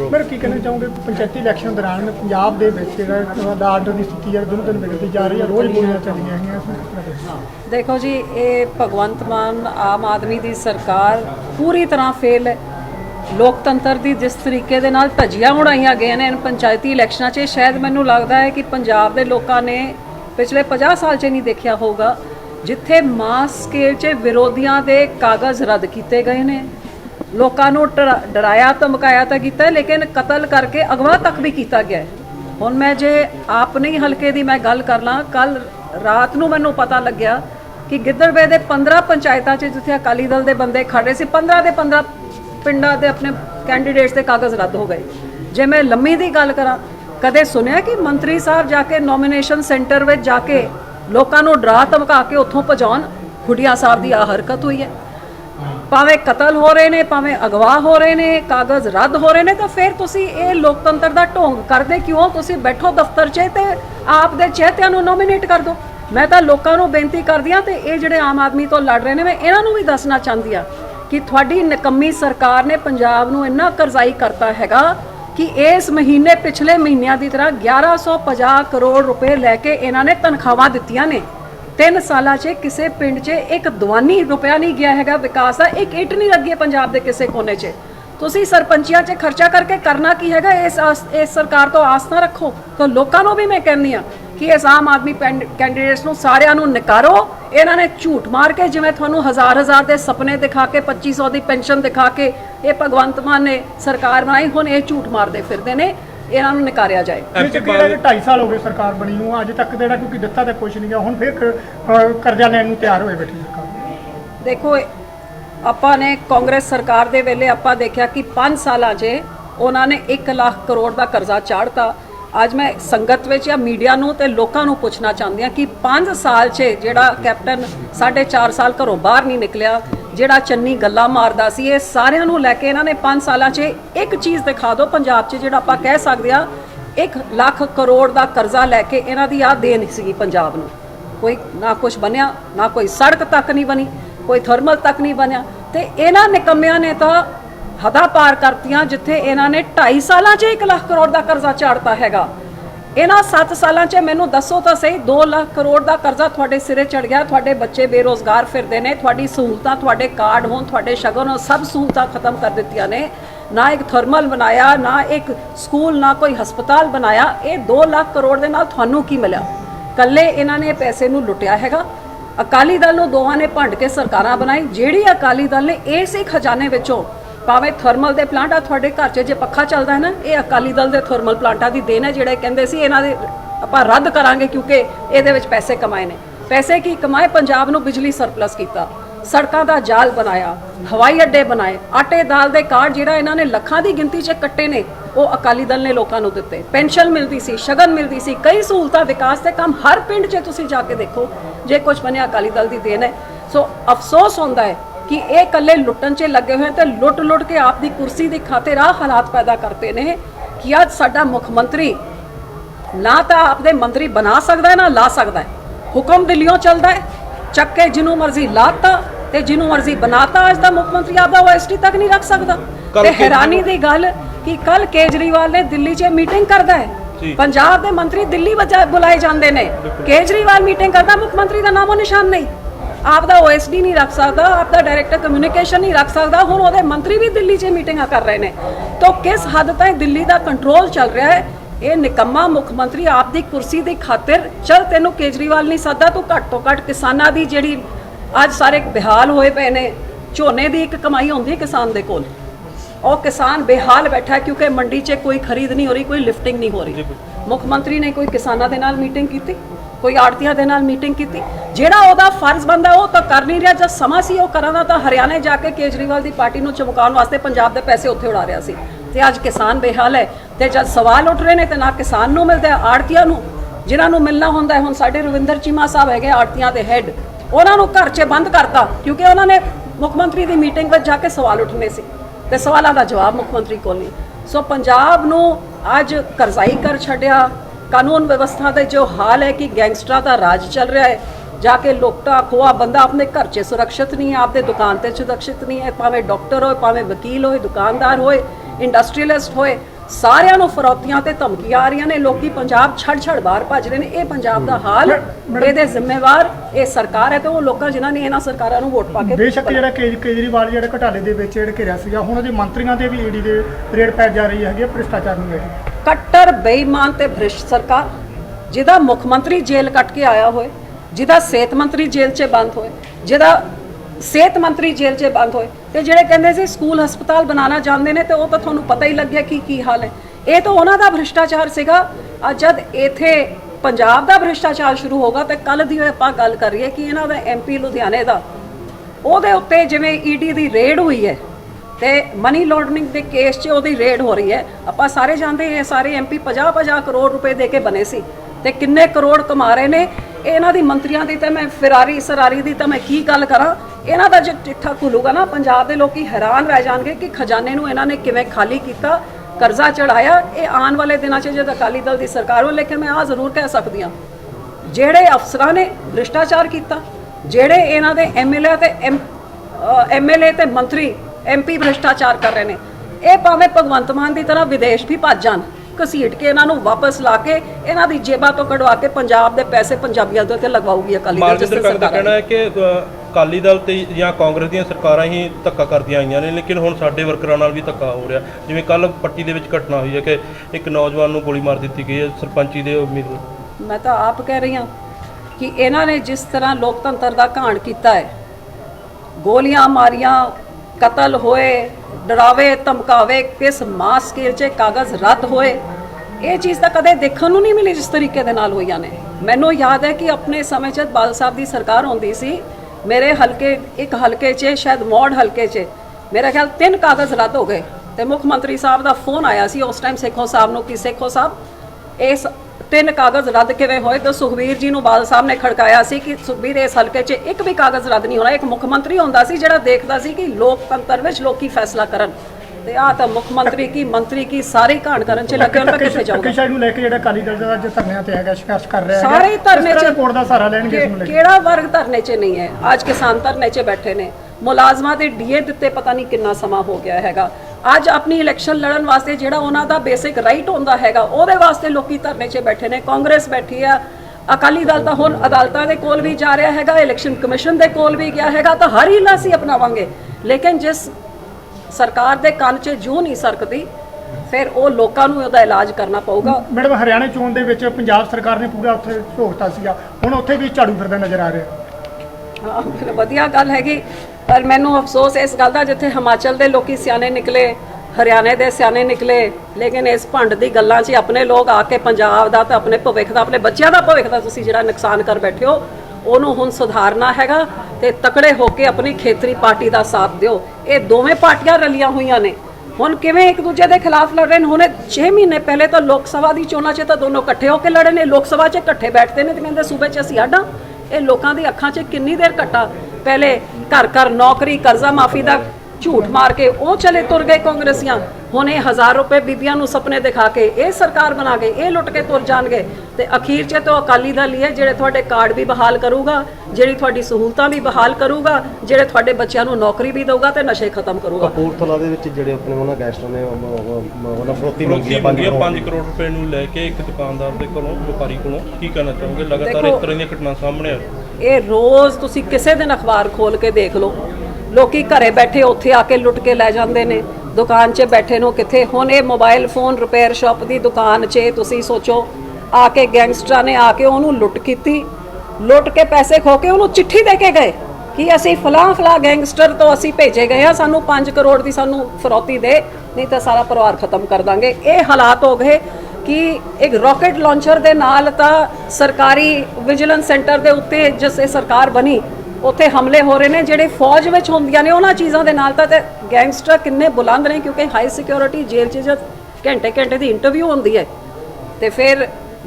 ਮੇਰੇ ਕੀ ਕਹਿਣਾ ਚਾਹੋਗੇ? ਪੰਚਾਇਤੀ ਇਲੈਕਸ਼ਨ ਦੌਰਾਨ ਪੰਜਾਬ ਦੇ ਵਿੱਚ ਜਿਹੜਾ ਦਾ ਆਰਡਰ ਦੀ ਸਥਿਤੀ ਹੈ, ਦਿਨੋਂ ਦਿਨ ਵਿਗੜਦੀ ਜਾ ਰਹੀ ਹੈ, ਰੋਜ਼ ਗੋਲੀਆਂ ਚੱਲੀਆਂ ਹੈਗੀਆਂ ਦੇਖੋ ਜੀ, ਇਹ ਭਗਵੰਤ ਮਾਨ ਆਮ ਆਦਮੀ ਦੀ ਸਰਕਾਰ ਪੂਰੀ ਤਰ੍ਹਾਂ ਫੇਲ ਹੈ। ਲੋਕਤੰਤਰ ਦੀ ਜਿਸ ਤਰੀਕੇ ਦੇ ਨਾਲ ਧੱਜੀਆਂ ਉਡਾਈਆਂ ਗਈਆਂ ਨੇ ਪੰਚਾਇਤੀ ਇਲੈਕਸ਼ਨਾਂ 'ਚ ਸ਼ਾਇਦ ਮੈਨੂੰ ਲੱਗਦਾ ਹੈ ਕਿ ਪੰਜਾਬ ਦੇ ਲੋਕਾਂ ਨੇ ਪਿਛਲੇ 50 ਸਾਲ 'ਚ ਨਹੀਂ ਦੇਖਿਆ ਹੋਊਗਾ, ਜਿੱਥੇ ਮਾਸ ਸਕੇਲ 'ਚ ਵਿਰੋਧੀਆਂ ਦੇ ਕਾਗਜ਼ ਰੱਦ ਕੀਤੇ ਗਏ ਨੇ। ਲੋਕਾਂ ਨੂੰ ਡਰਾ- ਡਰਾਇਆ, ਧਮਕਾਇਆ ਤਾਂ ਕੀਤਾ, ਲੇਕਿਨ ਕਤਲ ਕਰਕੇ ਅਗਵਾ ਤੱਕ ਵੀ ਕੀਤਾ ਗਿਆ ਹੈ। ਹੁਣ ਮੈਂ ਜੇ ਆਪਣੇ ਹੀ ਹਲਕੇ ਦੀ ਮੈਂ ਗੱਲ ਕਰ ਲਾਂ ਕੱਲ ਰਾਤ ਨੂੰ ਮੈਨੂੰ ਪਤਾ ਲੱਗਿਆ ਕਿ ਗਿੱਦੜਵੇ ਦੇ 15 ਪੰਚਾਇਤਾਂ 'ਚ ਜਿੱਥੇ ਅਕਾਲੀ ਦਲ ਦੇ ਬੰਦੇ ਖੜੇ ਸੀ 15 ਦੇ 15 ਪਿੰਡਾਂ ਦੇ ਆਪਣੇ ਕੈਂਡੀਡੇਟਸ ਦੇ ਕਾਗਜ਼ ਰੱਦ ਹੋ ਗਏ। ਜੇ ਮੈਂ ਲੰਮੀ ਦੀ ਗੱਲ ਕਰਾਂ, ਕਦੇ ਸੁਣਿਆ ਕਿ ਮੰਤਰੀ ਸਾਹਿਬ ਜਾ ਕੇ ਨੋਮੀਨੇਸ਼ਨ ਸੈਂਟਰ ਵਿੱਚ ਜਾ ਕੇ ਲੋਕਾਂ ਨੂੰ ਡਰਾ ਧਮਕਾ ਕੇ ਉੱਥੋਂ ਭਜਾਉਣ? ਖੁੱਡੀਆਂ ਸਾਹਿਬ ਦੀ ਆ ਹਰਕਤ ਹੋਈ ਹੈ। ਭਾਵੇਂ ਕਤਲ ਹੋ ਰਹੇ ਨੇ, ਭਾਵੇਂ ਅਗਵਾ ਹੋ ਰਹੇ ਨੇ, ਕਾਗਜ਼ ਰੱਦ ਹੋ ਰਹੇ ਨੇ, ਤਾਂ ਫਿਰ ਤੁਸੀਂ ਇਹ ਲੋਕਤੰਤਰ ਦਾ ਢੋਂਗ ਕਰਦੇ ਕਿਉਂ? ਤੁਸੀਂ ਬੈਠੋ ਦਫ਼ਤਰ 'ਚ ਤੇ ਆਪ ਦੇ ਚਿਹਤਿਆਂ ਨੂੰ ਨੋਮੀਨੇਟ ਕਰ ਦਿਓ। ਮੈਂ ਤਾਂ ਲੋਕਾਂ ਨੂੰ ਬੇਨਤੀ ਕਰਦੀ ਆ ਤੇ ਇਹ ਜਿਹੜੇ ਆਮ ਆਦਮੀ ਤੋਂ ਲੜ ਰਹੇ ਨੇ, ਮੈਂ ਇਹਨਾਂ ਨੂੰ ਵੀ ਦੱਸਣਾ ਚਾਹੁੰਦੀ ਆ ਕਿ ਤੁਹਾਡੀ ਨਕੰਮੀ ਸਰਕਾਰ ਨੇ ਪੰਜਾਬ ਨੂੰ ਇੰਨਾ ਕਰਜ਼ਾਈ ਕਰਤਾ ਹੈਗਾ ਕਿ ਇਸ ਮਹੀਨੇ ਪਿਛਲੇ ਮਹੀਨਿਆਂ ਦੀ ਤਰ੍ਹਾਂ 1150 ਕਰੋੜ ਰੁਪਏ ਲੈ ਕੇ ਇਹਨਾਂ ਨੇ ਤਨਖਾਹਾਂ ਦਿੱਤੀਆਂ ਨੇ। ਤਿੰਨ ਸਾਲਾਂ 'ਚ ਕਿਸੇ ਪਿੰਡ 'ਚ ਇੱਕ ਦਵਾਨੀ ਰੁਪਿਆ ਨਹੀਂ ਗਿਆ ਹੈਗਾ ਵਿਕਾਸ ਦਾ, ਇੱਕ ਇੱਟ ਨਹੀਂ ਲੱਗੀ ਪੰਜਾਬ ਦੇ ਕਿਸੇ ਕੋਨੇ 'ਚ। ਤੁਸੀਂ ਸਰਪੰਚੀਆਂ 'ਚ ਖਰਚਾ ਕਰਕੇ ਕਰਨਾ ਕੀ ਹੈਗਾ? ਇਸ ਇਸ ਸਰਕਾਰ ਤੋਂ ਆਸ ਨਾ ਰੱਖੋ। ਤਾਂ ਲੋਕਾਂ ਨੂੰ ਵੀ ਮੈਂ ਕਹਿੰਦੀ ਆ ਕਿ ਇਸ ਆਮ ਆਦਮੀ ਪੈਂਡ- ਕੈਂਡੀਡੇਟਸ ਨੂੰ ਸਾਰਿਆਂ ਨੂੰ ਨਕਾਰੋ। ਇਹਨਾਂ ਨੇ ਝੂਠ ਮਾਰ ਕੇ ਜਿਵੇਂ ਤੁਹਾਨੂੰ ਹਜ਼ਾਰ ਹਜ਼ਾਰ ਦੇ ਸੁਪਨੇ ਦਿਖਾ ਕੇ 2500 ਦੀ ਪੈਨਸ਼ਨ ਦਿਖਾ ਕੇ ਇਹ ਭਗਵੰਤ ਮਾਨ ਨੇ ਸਰਕਾਰ ਬਣਾਈ, ਹੁਣ ਇਹ ਝੂਠ ਮਾਰਦੇ ਫਿਰਦੇ ਨੇ। ਇਹਨਾਂ ਨੂੰ ਨਕਾਰਿਆ ਜਾਏ। ਇਹ ਚ ਕਿਹੜਾ ਕਿ 2.5 ਸਾਲ ਹੋ ਗਏ ਸਰਕਾਰ ਬਣੀ ਨੂੰ ਅੱਜ ਤੱਕ ਜਿਹੜਾ ਕਿਉਂਕਿ ਦਿੱਤਾ ਤਾਂ ਕੁਝ ਨਹੀਂ ਗਿਆ ਹੁਣ ਫਿਰ ਕ- ਕਰਜ਼ਾ ਲੈਣ ਨੂੰ ਤਿਆਰ ਹੋਏ ਬੈਠੀ ਸਰਕਾਰ। ਦੇਖੋ ਆਪਾਂ ਨੇ ਕਾਂਗਰਸ ਸਰਕਾਰ ਦੇ ਵੇਲੇ ਆਪਾਂ ਦੇਖਿਆ ਕਿ 5 ਸਾਲਾਂ 'ਚ ਉਹਨਾਂ ਨੇ 1 ਲੱਖ ਕਰੋੜ ਦਾ ਕਰਜ਼ਾ ਚਾੜਤਾ। ਅੱਜ ਮੈਂ ਸੰਗਤ ਵਿੱਚ ਜਾਂ ਮੀਡੀਆ ਨੂੰ ਤੇ ਲੋਕਾਂ ਨੂੰ ਪੁੱਛਣਾ ਚਾਹੁੰਦੀ ਹਾਂ ਕਿ 5 ਸਾਲ 'ਚ ਜਿਹੜਾ ਕੈਪਟਨ 4.5 ਸਾਲ ਘਰੋਂ ਬਾਹਰ ਨਹੀਂ ਨਿਕਲਿਆ ਜਿਹੜਾ ਚੰਨੀ ਗੱਲਾਂ ਮਾਰਦਾ ਸੀ, ਇਹ ਸਾਰਿਆਂ ਨੂੰ ਲੈ ਕੇ ਇਹਨਾਂ ਨੇ 5 ਸਾਲਾਂ 'ਚ ਇੱਕ ਚੀਜ਼ ਦਿਖਾ ਦਿਓ, ਪੰਜਾਬ 'ਚ ਜਿਹੜਾ ਆਪਾਂ ਕਹਿ ਸਕਦੇ ਆ 1 ਲੱਖ ਕਰੋੜ ਦਾ ਕਰਜ਼ਾ ਲੈ ਕੇ ਇਹਨਾਂ ਦੀ ਆ ਦੇਣ ਸੀਗੀ ਪੰਜਾਬ ਨੂੰ। ਕੋਈ ਨਾ ਕੁਝ ਬਣਿਆ, ਨਾ ਕੋਈ ਸੜਕ ਤੱਕ ਨਹੀਂ ਬਣੀ, ਕੋਈ ਥਰਮਲ ਤੱਕ ਨਹੀਂ ਬਣਿਆ। ਤੇ ਇਹਨਾਂ ਨਿਕੰਮਿਆਂ ਨੇ ਤਾਂ ਹਦਾ ਪਾਰ ਕਰਤੀਆਂ, ਜਿੱਥੇ ਇਹਨਾਂ ਨੇ 2.5 ਸਾਲਾਂ 'ਚ 1 ਲੱਖ ਕਰੋੜ ਦਾ ਕਰਜ਼ਾ ਚਾੜਤਾ ਹੈਗਾ। ਇਹਨਾਂ 7 ਸਾਲਾਂ 'ਚ ਮੈਨੂੰ ਦੱਸੋ ਤਾਂ ਸਹੀ 2 ਲੱਖ ਕਰੋੜ ਦਾ ਕਰਜ਼ਾ ਤੁਹਾਡੇ ਸਿਰੇ ਚੜ ਗਿਆ, ਤੁਹਾਡੇ ਬੱਚੇ ਬੇਰੋਜ਼ਗਾਰ ਫਿਰਦੇ ਨੇ, ਤੁਹਾਡੀ ਸਹੂਲਤਾਂ, ਤੁਹਾਡੇ ਕਾਰਡ ਹੋਣ, ਤੁਹਾਡੇ ਸ਼ਗਨ ਹੋਣ, ਸਭ ਸਹੂਲਤਾਂ ਖਤਮ ਕਰ ਦਿੱਤੀਆਂ ਨੇ। ਨਾ ਇੱਕ ਥਰਮਲ ਬਣਾਇਆ, ਨਾ ਇੱਕ ਸਕੂਲ, ਨਾ ਕੋਈ ਹਸਪਤਾਲ ਬਣਾਇਆ। ਇਹ 2 ਲੱਖ ਕਰੋੜ ਦੇ ਨਾਲ ਤੁਹਾਨੂੰ ਕੀ ਮਿਲਿਆ? ਕੱਲੇ ਇਹਨਾਂ ਨੇ ਪੈਸੇ ਨੂੰ ਲੁੱਟਿਆ ਹੈਗਾ। ਅਕਾਲੀ ਦਲ ਨੂੰ ਦੋਵਾਂ ਨੇ ਭੰਡ ਕੇ ਸਰਕਾਰਾਂ ਬਣਾਈ। ਜਿਹੜੀ ਅਕਾਲੀ ਦਲ ਨੇ ਇਸੇ ਖਜ਼ਾਨੇ ਵਿੱਚੋਂ ਭਾਵੇਂ ਥਰਮਲ ਦੇ ਪਲਾਂਟ ਆ, ਤੁਹਾਡੇ ਘਰ 'ਚ ਜੇ ਪੱਖਾ ਚੱਲਦਾ ਹੈ ਨਾ, ਇਹ ਅਕਾਲੀ ਦਲ ਦੇ ਥਰਮਲ ਪਲਾਂਟਾਂ ਦੀ ਦੇਣ ਹੈ, ਜਿਹੜੇ ਕਹਿੰਦੇ ਸੀ, ਇਹਨਾਂ ਦੇ ਆਪਾਂ ਰੱਦ ਕਰਾਂਗੇ ਕਿਉਂਕਿ ਇਹਦੇ ਵਿੱਚ ਪੈਸੇ ਕਮਾਏ ਨੇ। ਪੈਸੇ ਕੀ ਕਮਾਏ? ਪੰਜਾਬ ਨੂੰ ਬਿਜਲੀ ਸਰਪਲਸ ਕੀਤਾ, ਸੜਕਾਂ ਦਾ ਜਾਲ ਬਣਾਇਆ, ਹਵਾਈ ਅੱਡੇ ਬਣਾਏ, ਆਟੇ ਦਾਲ ਦੇ ਕਾਰਡ ਜਿਹੜਾ ਇਹਨਾਂ ਨੇ ਲੱਖਾਂ ਦੀ ਗਿਣਤੀ 'ਚ ਕੱਟੇ ਨੇ, ਉਹ ਅਕਾਲੀ ਦਲ ਨੇ ਲੋਕਾਂ ਨੂੰ ਦਿੱਤੇ। ਪੈਨਸ਼ਨ ਮਿਲਦੀ ਸੀ, ਸ਼ਗਨ ਮਿਲਦੀ ਸੀ, ਕਈ ਸਹੂਲਤਾਂ ਵਿਕਾਸ ਦੇ ਕੰਮ ਹਰ ਪਿੰਡ 'ਚ ਤੁਸੀਂ ਜਾ ਕੇ ਦੇਖੋ, ਜੇ ਕੁਝ ਬਣਿਆ ਅਕਾਲੀ ਦਲ ਦੀ ਦੇਣ ਹੈ। ਸੋ ਅਫਸੋਸ ਹੁੰਦਾ ਹੈ ਕਿ ਇਹ ਇਕੱਲੇ ਲੁੱਟਣ 'ਚ ਲੱਗੇ ਹੋਏ ਤੇ ਲੁੱਟ-ਲੁੱਟ ਕੇ ਆਪ ਦੀ ਕੁਰਸੀ ਦੀ ਖਾਤਰ ਆ ਹਾਲਾਤ ਪੈਦਾ ਕਰਤੇ ਨੇ ਕਿ ਅੱਜ ਸਾਡਾ ਮੁੱਖ ਮੰਤਰੀ ਨਾ ਤਾਂ ਆਪਦੇ ਮੰਤਰੀ ਬਣਾ ਸਕਦਾ ਹੈ ਨਾ ਲਾ ਸਕਦਾ ਹੈ। ਹੁਕਮ ਦਿੱਲੀੋਂ ਚੱਲਦਾ ਹੈ। ਚੱਕੇ ਜਿਹਨੂੰ ਮਰਜ਼ੀ ਲਾਤਾ ਤੇ ਜਿਹਨੂੰ ਮਰਜ਼ੀ ਬਣਾਤਾ ਅੱਜ ਦਾ ਮੁੱਖ ਮੰਤਰੀ ਆਪਦਾ ਓਐਸਟੀ ਤੱਕ ਨਹੀਂ ਰੱਖ ਸਕਦਾ। ਤੇ ਹੈਰਾਨੀ ਦੀ ਗੱਲ ਕਿ ਕੱਲ ਕੇਜਰੀਵਾਲ ਨੇ ਦਿੱਲੀ 'ਚ ਮੀਟਿੰਗ ਕਰਦਾ ਹੈ। ਪੰਜਾਬ ਦੇ ਮੰਤਰੀ ਦਿੱਲੀ ਬੁਲਾਏ ਜਾਂਦੇ ਨੇ। ਕੇਜਰੀਵਾਲ ਮੀਟਿੰਗ ਕਰਦਾ ਮੁੱਖ ਮੰਤਰੀ ਦਾ ਨਾਮੋ ਨਿਸ਼ਾਨ ਨਹੀਂ। ਆਪਦਾ ਓਐਸਡੀ ਨਹੀਂ ਰੱਖ ਸਕਦਾ ਆਪਦਾ ਡਾਇਰੈਕਟਰ ਕਮਿਊਨੀਕੇਸ਼ਨ ਨਹੀਂ ਰੱਖ ਸਕਦਾ। ਹੁਣ ਉਹਦੇ ਮੰਤਰੀ ਵੀ ਦਿੱਲੀ 'ਚ ਮੀਟਿੰਗਾਂ ਕਰ ਰਹੇ ਨੇ। ਤਾਂ ਕਿਸ ਹੱਦ ਤਾਈਂ ਦਿੱਲੀ ਦਾ ਕੰਟਰੋਲ ਚੱਲ ਰਿਹਾ ਹੈ? ਇਹ ਨਿਕੰਮਾ ਮੁੱਖ ਮੰਤਰੀ ਆਪ ਦੀ ਕੁਰਸੀ ਦੀ ਖਾਤਰ ਚਲ ਤੈਨੂੰ ਕੇਜਰੀਵਾਲ ਨਹੀਂ ਸੱਦਾ ਤੂੰ ਘੱਟ ਤੋਂ ਘੱਟ ਕਿਸਾਨਾਂ ਦੀ ਜਿਹੜੀ ਅੱਜ ਸਾਰੇ ਬਿਹਾਲ ਹੋਏ ਪਏ ਨੇ ਝੋਨੇ ਦੀ ਇੱਕ ਕਮਾਈ ਹੁੰਦੀ ਕਿਸਾਨ ਦੇ ਕੋਲ। ਉਹ ਕਿਸਾਨ ਬੇਹਾਲ ਬੈਠਾ ਕਿਉਂਕਿ ਮੰਡੀ 'ਚ ਕੋਈ ਖਰੀਦ ਨਹੀਂ ਹੋ ਰਹੀ ਕੋਈ ਲਿਫਟਿੰਗ ਨਹੀਂ ਹੋ ਰਹੀ। ਮੁੱਖ ਮੰਤਰੀ ਨੇ ਕੋਈ ਕਿਸਾਨਾਂ ਦੇ ਨਾਲ ਮੀਟਿੰਗ ਕੀਤੀ? ਕੋਈ ਆੜਤੀਆਂ ਦੇ ਨਾਲ ਮੀਟਿੰਗ ਕੀਤੀ। ਜਿਹੜਾ ਉਹਦਾ ਫਰਜ਼ ਬੰਦਾ ਉਹ ਤਾਂ ਕਰ ਨਹੀਂ ਰਿਹਾ, ਜਦ ਸਮਾਂ ਸੀ ਉਹ ਕਰਨ ਦਾ ਤਾਂ ਹਰਿਆਣੇ ਜਾ ਕੇ ਕੇਜਰੀਵਾਲ ਦੀ ਪਾਰਟੀ ਨੂੰ ਚਮਕਾਉਣ ਵਾਸਤੇ ਪੰਜਾਬ ਦੇ ਪੈਸੇ ਉੱਥੇ ਉਡਾ ਰਿਹਾ ਸੀ। ਤੇ ਅੱਜ ਕਿਸਾਨ ਬੇਹਾਲ ਹੈ ਤੇ ਜਦ ਸਵਾਲ ਉੱਠ ਰਹੇ ਨੇ ਤੇ ਨਾ ਕਿਸਾਨ ਨੂੰ ਮਿਲਦੇ ਆੜਤੀਆਂ ਨੂੰ, ਜਿਨ੍ਹਾਂ ਨੂੰ ਮਿਲਣਾ ਹੁੰਦਾ ਹੈ। ਹੁਣ ਸਾਡੇ ਰਵਿੰਦਰ ਚੀਮਾ ਸਾਹਿਬ ਹੈਗੇ ਆੜਤੀਆਂ ਦੇ ਹੈੱਡ ਉਹਨਾਂ ਨੂੰ ਘਰ 'ਚ ਬੰਦ ਕਰਤਾ, ਕਿਉਂਕਿ ਉਹਨਾਂ ਨੇ ਮੁੱਖ ਮੰਤਰੀ ਦੀ ਮੀਟਿੰਗ ਵਿੱਚ ਜਾ ਕੇ ਸਵਾਲ ਉੱਠਣੇ ਸੀ ਤੇ ਸਵਾਲਾਂ ਦਾ ਜਵਾਬ ਮੁੱਖ ਮੰਤਰੀ ਕੋਲ ਨਹੀਂ। ਸੋ ਪੰਜਾਬ ਨੂੰ ਅੱਜ ਕਰਜ਼ਾਈ ਕਰ ਛੱਡਿਆ ਕਾਨੂੰਨ ਵਿਵਸਥਾ ਦੇ ਜੋ ਹਾਲ ਹੈ ਕਿ ਗੈਂਗਸਟਰਾਂ ਦਾ ਰਾਜ ਚੱਲ ਰਿਹਾ ਹੈ ਜਾ ਕੇ ਲੋਕਟਾ ਖੋਆ ਬੰਦਾ ਆਪਣੇ ਘਰ 'ਚ ਸੁਰੱਖਿਅਤ ਨਹੀਂ ਹੈ ਆਪਦੇ ਦੁਕਾਨ ਤੇ ਸੁਰੱਖਿਅਤ ਨਹੀਂ ਹੈ ਭਾਵੇਂ ਡਾਕਟਰ ਹੋਏ ਭਾਵੇਂ ਵਕੀਲ ਹੋਏ ਦੁਕਾਨਦਾਰ ਹੋਏ ਇੰਡਸਟਰੀਅਲਿਸਟ ਹੋਏ ਸਾਰਿਆਂ ਨੂੰ ਫਰੌਤੀਆਂ ਤੇ ਧਮਕੀਆਂ ਆ ਰਹੀਆਂ ਨੇ ਲੋਕੀ ਪੰਜਾਬ ਛੱਡ ਛੱਡ ਬਾਹਰ ਭੱਜ ਰਹੇ ਨੇ। ਇਹ ਪੰਜਾਬ ਦਾ ਹਾਲ ਇਹਦੇ ਜ਼ਿੰਮੇਵਾਰ ਇਹ ਸਰਕਾਰ ਹੈ ਤੇ ਉਹ ਲੋਕਾਂ ਜਿਨ੍ਹਾਂ ਨੇ ਇਹਨਾਂ ਸਰਕਾਰਾਂ ਨੂੰ ਵੋਟ ਪਾ ਕੇ ਬੇਸ਼ੱਕ ਜਿਹੜਾ ਕੇਜ- ਕੇਜਰੀਵਾਲ ਜਿਹੜੇ ਘਟਾਲੇ ਦੇ ਵਿੱਚ ਜਿਹੜੇ ਘਿਰਿਆ ਸੀਗਾ ਹੁਣ ਉਹਦੇ ਮੰਤਰੀਆਂ ਤੇ ਵੀ ਈਡੀ ਦੇ ਰੇਡ ਪੈ ਜਾ ਰਹੀ ਹੈਗੀ ਭ੍ਰਿਸ਼ਟਾਚਾਰ ਨੂੰ ਲੈ ਕੇ। ਕੱਟਰ ਬੇਈਮਾਨ ਤੇ ਭ੍ਰਿਸ਼ਟ ਸਰਕਾਰ, ਜਿਹਦਾ ਮੁੱਖ ਮੰਤਰੀ ਜੇਲ੍ਹ ਕੱਟ ਕੇ ਆਇਆ ਹੋਏ, ਜਿਹਦਾ ਸਿਹਤ ਮੰਤਰੀ ਜੇਲ੍ਹ 'ਚ ਬੰਦ ਹੋਏ, ਜਿਹਦਾ ਸਿਹਤ ਮੰਤਰੀ ਜੇਲ੍ਹ 'ਚ ਬੰਦ ਹੋਏ, ਤੇ ਜਿਹੜੇ ਕਹਿੰਦੇ ਸੀ ਸਕੂਲ ਹਸਪਤਾਲ ਬਣਾਉਣਾ ਚਾਹੁੰਦੇ ਨੇ ਤੇ ਉਹ ਤਾਂ ਤੁਹਾਨੂੰ ਪਤਾ ਹੀ ਲੱਗਿਆ ਕਿ ਕੀ ਹਾਲ ਹੈ। ਇਹ ਤਾਂ ਉਹਨਾਂ ਦਾ ਭ੍ਰਿਸ਼ਟਾਚਾਰ ਸੀਗਾ। ਜਦ ਇਥੇ ਪੰਜਾਬ ਦਾ ਭ੍ਰਿਸ਼ਟਾਚਾਰ ਸ਼ੁਰੂ ਹੋਗਾ ਤੇ ਕੱਲ ਦੀ ਆਪਾਂ ਗੱਲ ਕਰੀਏ ਕਿ ਇਹਨਾਂ ਦਾ ਐਮਪੀ ਲੁਧਿਆਣੇ ਦਾ, ਉਹਦੇ ਉੱਤੇ ਜਿਵੇਂ ਈਡੀ ਦੀ ਰੇਡ ਹੋਈ ਹੈ ਤੇ ਮਨੀ ਲਾਂਡਰਿੰਗ ਦੇ ਕੇਸ 'ਚ ਉਹਦੀ ਰੇਡ ਹੋ ਰਹੀ ਹੈ। ਆਪਾਂ ਸਾਰੇ ਜਾਣਦੇ ਇਹ ਸਾਰੇ ਐਮਪੀ 50-50 ਕਰੋੜ ਰੁਪਏ ਦੇ ਕੇ ਬਣੇ ਸੀ ਤੇ ਕਿੰਨੇ ਕਰੋੜ ਕਮਾ ਰਹੇ ਨੇ। ਇਹ ਇਹਨਾਂ ਦੀ ਮੰਤਰੀਆਂ ਦੀ ਤਾਂ ਮੈਂ ਫਿਰਾਰੀ ਸਰਾਰੀ ਦੀ ਤਾਂ ਮੈਂ ਕੀ ਗੱਲ ਕਰਾਂ। ਇਹਨਾਂ ਦਾ ਜੇ ਚਿੱਠਾ ਖੁੱਲੂਗਾ ਨਾ, ਪੰਜਾਬ ਦੇ ਲੋਕੀ ਹੈਰਾਨ ਰਹਿ ਜਾਣਗੇ ਕਿ ਖਜ਼ਾਨੇ ਨੂੰ ਇਹਨਾਂ ਨੇ ਕਿਵੇਂ ਖਾਲੀ ਕੀਤਾ, ਕਰਜ਼ਾ ਚੜਾਇਆ ਇਹ ਆਉਣ ਵਾਲੇ ਦਿਨਾਂ 'ਚ ਜਦ ਅਕਾਲੀ ਦਲ ਦੀ ਸਰਕਾਰ ਹੋ ਲੇਕਿਨ ਮੈਂ ਆ ਜ਼ਰੂਰ ਕਹਿ ਸਕਦੀ ਹਾਂ, ਜਿਹੜੇ ਅਫਸਰਾਂ ਨੇ ਭ੍ਰਿਸ਼ਟਾਚਾਰ ਕੀਤਾ, ਜਿਹੜੇ ਇਹਨਾਂ ਦੇ ਐਮਐਲਏ ਤੇ ਐਮਐਲਏ ਤੇ ਮੰਤਰੀ ਐਮਪੀ ਭ੍ਰਿਸ਼ਟਾਚਾਰ ਕਰ ਰਹੇ ਨੇ। ਇਹ ਭਾਵੇਂ ਭਗਵੰਤ ਮਾਨ ਦੀ ਤਰ੍ਹਾਂ ਵਿਦੇਸ਼ ਵੀ ਭੱਜ ਜਾਣ ਘਸੀਟ ਕੇ ਇਹਨਾਂ ਨੂੰ ਵਾਪਸ ਲਾ ਕੇ ਇਹਨਾਂ ਦੀ ਜੇਬਾਂ ਤੋਂ ਕਢਵਾ ਕੇ ਪੰਜਾਬ ਦੇ ਪੈਸੇ ਪੰਜਾਬੀਆਂ ਦੇ ਉੱਤੇ ਲਗਵਾਉਗੀ ਅਕਾਲੀ ਦਲ ਜਿਸ ਦਾ ਕਹਿਣਾ ਹੈ ਕਿ ਅਕਾਲੀ ਦਲ ਤੇ ਜਾਂ ਕਾਂਗਰਸ ਦੀਆਂ ਸਰਕਾਰਾਂ ਹੀ ਧੱਕਾ ਕਰਦੀਆਂ ਆਈਆਂ ਨੇ ਲੇਕਿਨ ਹੁਣ ਸਾਡੇ ਵਰਕਰਾਂ ਨਾਲ ਵੀ ਧੱਕਾ ਹੋ ਰਿਹਾ। ਜਿਵੇਂ ਕੱਲ ਪੱਟੀ ਦੇ ਵਿੱਚ ਘਟਨਾ ਹੋਈ ਹੈ ਕਿ ਇੱਕ ਨੌਜਵਾਨ ਨੂੰ ਗੋਲੀ ਮਾਰ ਦਿੱਤੀ ਗਈ ਹੈ ਸਰਪੰਚੀ ਦੇ ਉਮੀਦਵਾਰ। ਮੈਂ ਤਾਂ ਆਪ ਕਹਿ ਰਹੀ ਹਾਂ ਕਿ ਇਹਨਾਂ ਨੇ ਜਿਸ ਤਰ੍ਹਾਂ ਲੋਕਤੰਤਰ ਦਾ ਘਾਣ ਕੀਤਾ ਹੈ ਗੋਲੀਆਂ ਮਾਰੀਆਂ ਕਤਲ ਹੋਏ, ਡਰਾਵੇ, ਧਮਕਾਵੇ, ਕਿਸ ਮਾਸ ਸਕੇਲ 'ਚ ਕਾਗਜ਼ ਰੱਦ ਹੋਏ। ਇਹ ਚੀਜ਼ ਤਾਂ ਕਦੇ ਦੇਖਣ ਨੂੰ ਨਹੀਂ ਮਿਲੀ ਜਿਸ ਤਰੀਕੇ ਦੇ ਨਾਲ ਹੋਈਆਂ ਨੇ। ਮੈਨੂੰ ਯਾਦ ਹੈ ਕਿ ਆਪਣੇ ਸਮੇਂ 'ਚ ਬਾਦਲ ਸਾਹਿਬ ਦੀ ਸਰਕਾਰ ਹੁੰਦੀ ਸੀ। ਮੇਰੇ ਹਲਕੇ, ਇੱਕ ਹਲਕੇ 'ਚ, ਸ਼ਾਇਦ ਮੌੜ ਹਲਕੇ 'ਚ, ਮੇਰਾ ਖਿਆਲ ਤਿੰਨ ਕਾਗਜ਼ ਰੱਦ ਹੋ ਗਏ। ਤੇ ਮੁੱਖ ਮੰਤਰੀ ਸਾਹਿਬ ਦਾ ਫੋਨ ਆਇਆ ਸੀ, ਉਸ ਟਾਈਮ ਸੇਖੋ ਸਾਹਿਬ ਨੂੰ ਕਿ ਸੇਖੋ ਸਾਹਿਬ, ਇਸ ਤਿੰਨ ਕਾਗਜ਼ ਰੱਦ ਕਿਵੇਂ ਹੋਏ ਤਾਂ ਸੁਖਬੀਰ ਜੀ ਨੂੰ ਬਾਦਲ ਸਾਹਿਬ ਨੇ ਖੜਕਾਇਆ ਸੀ ਕਿ ਸੁਖਬੀਰ ਇਸ ਹਲਕੇ 'ਚ ਇੱਕ ਵੀ ਕਾਗਜ਼ ਰੱਦ ਨਹੀਂ ਹੋਣਾ ਇੱਕ ਮੁੱਖ ਮੰਤਰੀ ਹੁੰਦਾ ਸੀ ਜਿਹੜਾ ਦੇਖਦਾ ਸੀ ਕਿ ਲੋਕਤੰਤਰ ਵਿੱਚ ਲੋਕੀ ਫੈਸਲਾ ਕਰਨ। ਤੇ ਆ ਤਾਂ ਮੁੱਖ ਮੰਤਰੀ ਕੀ ਮੰਤਰੀ ਕੀ ਸਾਰੇ ਹੀ ਘਾਣ ਕਰਨ 'ਚ ਲੱਗੇ ਉਹਨਾਂ ਕਿੱਥੇ ਜਾਊਗਾ? ਧੱਕੇਸ਼ਾਹੀ ਨੂੰ ਲੈ ਕੇ ਜਿਹੜਾ ਅਕਾਲੀ ਦਲ ਦਾ ਅੱਜ ਧਰਨਿਆਂ ਤੇ ਹੈਗਾ ਸ਼ਿਕਾਇਤ ਕਰ ਰਿਹਾ ਹੈਗਾ ਸਾਰੇ ਹੀ ਧਰਨੇ 'ਚ ਕੋਰਟ ਦਾ ਸਹਾਰਾ ਲੈਣਗੇ ਇਸ ਨੂੰ ਲੈ ਕੇ। ਕਿਹੜਾ ਵਰਗ ਧਰਨੇ 'ਚ ਨਹੀਂ ਹੈ? ਅੱਜ ਕਿਸਾਨ ਧਰਨੇ 'ਚ ਬੈਠੇ ਨੇ। ਮੁਲਾਜ਼ਮਾਂ ਦੇ ਡੀਏ ਦਿੱਤੇ ਪਤਾ ਨਹੀਂ ਕਿੰਨਾ ਸਮਾਂ ਹੋ ਗਿਆ ਹੈਗਾ। ਅੱਜ ਆਪਣੀ ਇਲੈਕਸ਼ਨ ਲੜਨ ਵਾਸਤੇ ਜਿਹੜਾ ਉਹਨਾਂ ਦਾ ਬੇਸਿਕ ਰਾਈਟ ਹੁੰਦਾ ਹੈਗਾ ਉਹਦੇ ਵਾਸਤੇ ਲੋਕੀ ਧਰਨੇ 'ਚ ਬੈਠੇ ਨੇ। ਕਾਂਗਰਸ ਬੈਠੀ ਆ ਅਕਾਲੀ ਦਲ ਤਾਂ ਹੁਣ ਅਦਾਲਤਾਂ ਦੇ ਕੋਲ ਵੀ ਜਾ ਰਿਹਾ ਹੈਗਾ ਇਲੈਕਸ਼ਨ ਕਮਿਸ਼ਨ ਦੇ ਕੋਲ ਵੀ ਗਿਆ ਹੈਗਾ ਤਾਂ ਹਰ ਹੀਲਾ ਅਸੀਂ ਅਪਣਾਵਾਂਗੇ। ਲੇਕਿਨ ਜਿਸ ਸਰਕਾਰ ਦੇ ਕੰਨ 'ਚ ਜੂ ਨਹੀਂ ਸਰਕਦੀ ਫਿਰ ਉਹ ਲੋਕਾਂ ਨੂੰ ਉਹਦਾ ਇਲਾਜ ਕਰਨਾ ਪਊਗਾ। ਮੈਡਮ ਹਰਿਆਣਾ ਚੋਣ ਦੇ ਵਿੱਚ ਪੰਜਾਬ ਸਰਕਾਰ ਨੇ ਪੂਰਾ ਉੱਥੇ ਝੋਕਤਾ ਸੀਗਾ ਹੁਣ ਉੱਥੇ ਵੀ ਝਾੜੂ ਫਿਰਦਾ ਨਜ਼ਰ ਆ ਰਿਹਾ। ਹਾਂ ਵਧੀਆ ਗੱਲ ਹੈਗੀ। ਪਰ ਮੈਨੂੰ ਅਫਸੋਸ ਇਸ ਗੱਲ ਦਾ ਜਿੱਥੇ ਹਿਮਾਚਲ ਦੇ ਲੋਕੀ ਸਿਆਣੇ ਨਿਕਲੇ, ਹਰਿਆਣੇ ਦੇ ਸਿਆਣੇ ਨਿਕਲੇ, ਲੇਕਿਨ ਇਸ ਭੰਡ ਦੀ ਗੱਲਾਂ 'ਚ ਆਪਣੇ ਲੋਕ ਆ ਕੇ ਪੰਜਾਬ ਦਾ ਤੇ ਆਪਣੇ ਭਵਿੱਖ ਦਾ, ਆਪਣੇ ਬੱਚਿਆਂ ਦਾ ਭਵਿੱਖ ਦਾ ਤੁਸੀਂ ਜਿਹੜਾ ਨੁਕਸਾਨ ਕਰ ਬੈਠੇ ਹੋ, ਉਹਨੂੰ ਹੁਣ ਸੁਧਾਰਨਾ ਹੈਗਾ ਤੇ ਤਕੜੇ ਹੋ ਕੇ ਆਪਣੀ ਖੇਤਰੀ ਪਾਰਟੀ ਦਾ ਸਾਥ ਦਿਓ। ਇਹ ਦੋਵੇਂ ਪਾਰਟੀਆਂ ਰਲੀਆਂ ਹੋਈਆਂ ਨੇ। ਹੁਣ ਕਿਵੇਂ ਇੱਕ ਦੂਜੇ ਦੇ ਖਿਲਾਫ ਲੜ ਰਹੇ ਨੇ? ਹੁਣੇ 6 ਮਹੀਨੇ ਪਹਿਲੇ ਤਾਂ ਲੋਕ ਸਭਾ ਦੀ ਚੋਣਾਂ 'ਚ ਤਾਂ ਦੋਨੋਂ ਇਕੱਠੇ ਹੋ ਕੇ ਲੜੇ ਨੇ। ਲੋਕ ਸਭਾ 'ਚ ਇਕੱਠੇ ਬੈਠਦੇ ਨੇ ਤੇ ਕਹਿੰਦੇ ਸੂਬੇ 'ਚ ਅਸੀਂ ਆਡਾਂ ਇਹ ਲੋਕਾਂ ਦੀ ਅੱਖਾਂ 'ਚ ਕਿੰਨੀ ਦੇਰ ਕੱਟਾ ਪਹਿਲੇ ਘਰ ਘਰ ਨੌਕਰੀ ਕਰਜ਼ਾ ਮਾਫੀ ਦਾ ਝੂਠ ਮਾਰ ਕੇ ਉਹ ਚਲੇ ਤੁਰ ਗਏ ਕਾਂਗਰਸੀਆਂ। ਹੁਣ ਇਹ ਹਜ਼ਾਰ ਰੁਪਏ ਬੀਬੀਆਂ ਨੂੰ ਸੁਪਨੇ ਦਿਖਾ ਕੇ ਇਹ ਸਰਕਾਰ ਬਣਾ ਕੇ ਇਹ ਲੁੱਟ ਕੇ ਤੁਰ ਜਾਣਗੇ। ਤੇ ਅਖੀਰ 'ਚ ਤਾਂ ਅਕਾਲੀ ਦਲ ਹੀ ਹੈ ਜਿਹੜੇ ਤੁਹਾਡੇ ਕਾਰਡ ਵੀ ਬਹਾਲ ਕਰੂਗਾ ਜਿਹੜੀ ਤੁਹਾਡੀ ਸਹੂਲਤਾਂ ਵੀ ਬਹਾਲ ਕਰੂਗਾ ਜਿਹੜੇ ਤੁਹਾਡੇ ਬੱਚਿਆਂ ਨੂੰ ਨੌਕਰੀ ਵੀ ਦੇਊਗਾ ਤੇ ਨਸ਼ੇ ਖਤਮ ਕਰੂਗਾ। ਕਪੂਰਥਲਾ ਦੇ ਵਿੱਚ ਜਿਹੜੇ ਆਪਣੇ ਉਹਨਾਂ ਗੈਸਟਾਂ ਨੇ ਉਹ- ਉਹ- ਉਹ- ਉਹਨਾਂ ਫਰੋਤੀ ਮੰਗੀ ਰੋਕੀ ਹੈ ਮੰਗੀ 5 5 ਕਰੋੜ ਰੁਪਏ ਨੂੰ ਲੈ ਕੇ ਇੱਕ ਦੁਕਾਨਦਾਰ ਦੇ ਕੋਲੋਂ ਵਪਾਰੀ ਕੋਲੋਂ ਕੀ ਕਹਿਣਾ ਚਾਹੋਗੇ? ਲਗਾਤਾਰ ਇਸ ਤਰ੍ਹਾਂ ਦੀਆਂ ਘਟਨਾ ਸਾਹਮਣੇ ਆ ਰਹੀਆਂ। ਇਹ ਰੋਜ਼ ਤੁਸੀਂ ਕਿਸੇ ਦਿਨ ਅਖਬਾਰ ਖੋਲ ਕੇ ਦੇਖ ਲਓ। ਲੋਕੀ ਘਰੇ ਬੈਠੇ ਉੱਥੇ ਆ ਕੇ ਲੁੱਟ ਕੇ ਲੈ ਜਾਂਦੇ ਨੇ। ਦੁਕਾਨ 'ਚ ਬੈਠੇ ਨੂੰ ਕਿੱਥੇ? ਹੁਣ ਇਹ ਮੋਬਾਈਲ ਫੋਨ ਰਿਪੇਅਰ ਸ਼ਾਪ ਦੀ ਦੁਕਾਨ 'ਚ ਤੁਸੀਂ ਸੋਚੋ, ਆ ਕੇ ਗੈਂਗਸਟਰਾਂ ਨੇ ਆ ਕੇ ਉਹਨੂੰ ਲੁੱਟ ਕੀਤੀ। ਲੁੱਟ ਕੇ ਪੈਸੇ ਖੋ ਕੇ ਉਹਨੂੰ ਚਿੱਠੀ ਦੇ ਕੇ ਗਏ ਕਿ ਅਸੀਂ ਫਲਾਂ ਫਲਾਂ ਗੈਂਗਸਟਰ ਤੋਂ ਅਸੀਂ ਭੇਜੇ ਗਏ ਆ, ਸਾਨੂੰ 5 ਕਰੋੜ ਦੀ ਸਾਨੂੰ ਫਰੌਤੀ ਦੇ, ਨਹੀਂ ਤਾਂ ਸਾਰਾ ਪਰਿਵਾਰ ਖਤਮ ਕਰ ਦਾਂਗੇ। ਇਹ ਹਾਲਾਤ ਹੋ ਗਏ। ਕਿ ਇੱਕ ਰਾਕਟ ਲਾਂਚਰ ਦੇ ਨਾਲ ਤਾਂ ਸਰਕਾਰੀ ਵਿਜੀਲੈਂਸ ਸੈਂਟਰ ਦੇ ਉੱਤੇ ਜਿਸ ਇਹ ਸਰਕਾਰ ਬਣੀ, ਉੱਥੇ ਹਮਲੇ ਹੋ ਰਹੇ ਨੇ, ਜਿਹੜੇ ਫੌਜ ਵਿੱਚ ਹੁੰਦੀਆਂ ਨੇ, ਉਹਨਾਂ ਚੀਜ਼ਾਂ ਦੇ ਨਾਲ ਤਾਂ ਤੇ ਗੈਂਗਸਟਰ ਕਿੰਨੇ ਬੁਲੰਦ ਨੇ, ਕਿਉਂਕਿ ਹਾਈ ਸਿਕਿਉਰਿਟੀ ਜੇਲ੍ਹ 'ਚ ਜਦ ਘੰਟੇ ਘੰਟੇ ਦੀ ਇੰਟਰਵਿਊ ਹੁੰਦੀ ਹੈ, ਤੇ ਫਿਰ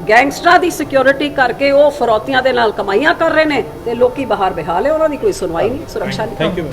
ਗੈਂਗਸਟਰਾਂ ਦੀ ਸਿਕਿਉਰਿਟੀ ਕਰਕੇ ਉਹ ਫਰੋਤੀਆਂ ਦੇ ਨਾਲ ਕਮਾਈਆਂ ਕਰ ਰਹੇ ਨੇ, ਤੇ ਲੋਕੀ ਬਾਹਰ ਬਿਹਾਲ ਹੈ ਉਹਨਾਂ ਦੀ ਕੋਈ ਸੁਣਵਾਈ ਨਹੀਂ, ਸੁਰੱਖਿਆ ਨਹੀਂ। Thank you